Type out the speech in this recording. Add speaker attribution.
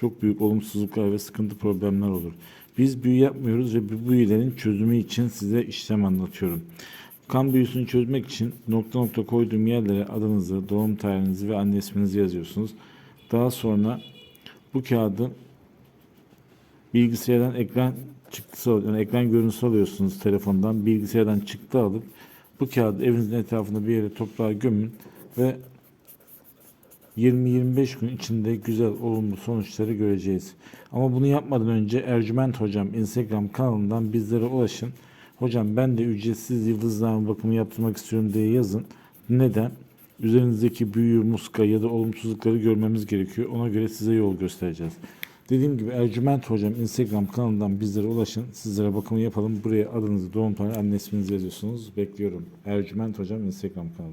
Speaker 1: çok büyük olumsuzluklar ve sıkıntı problemler olur. Biz büyü yapmıyoruz ve bu büyülerin çözümü için size işlem anlatıyorum. Kan büyüsünü çözmek için nokta nokta koyduğum yerlere adınızı, doğum tarihinizi ve anne isminizi yazıyorsunuz. Daha sonra bu kağıdı bilgisayardan ekran çıktısı yani ekran görüntüsü alıyorsunuz telefondan. Bilgisayardan çıktı alıp bu kağıdı evinizin etrafında bir yere toprağa gömün ve 20-25 gün içinde güzel olumlu sonuçları göreceğiz. Ama bunu yapmadan önce Ercüment Hocam Instagram kanalından bizlere ulaşın. Hocam ben de ücretsiz yıldızlarma bakımı yaptırmak istiyorum diye yazın. Neden? Üzerinizdeki büyü, muska ya da olumsuzlukları görmemiz gerekiyor. Ona göre size yol göstereceğiz. Dediğim gibi Ercüment Hocam Instagram kanalından bizlere ulaşın. Sizlere bakımı yapalım. Buraya adınızı, doğum tarihi, anne yazıyorsunuz. Bekliyorum. Ercüment Hocam Instagram kanalı.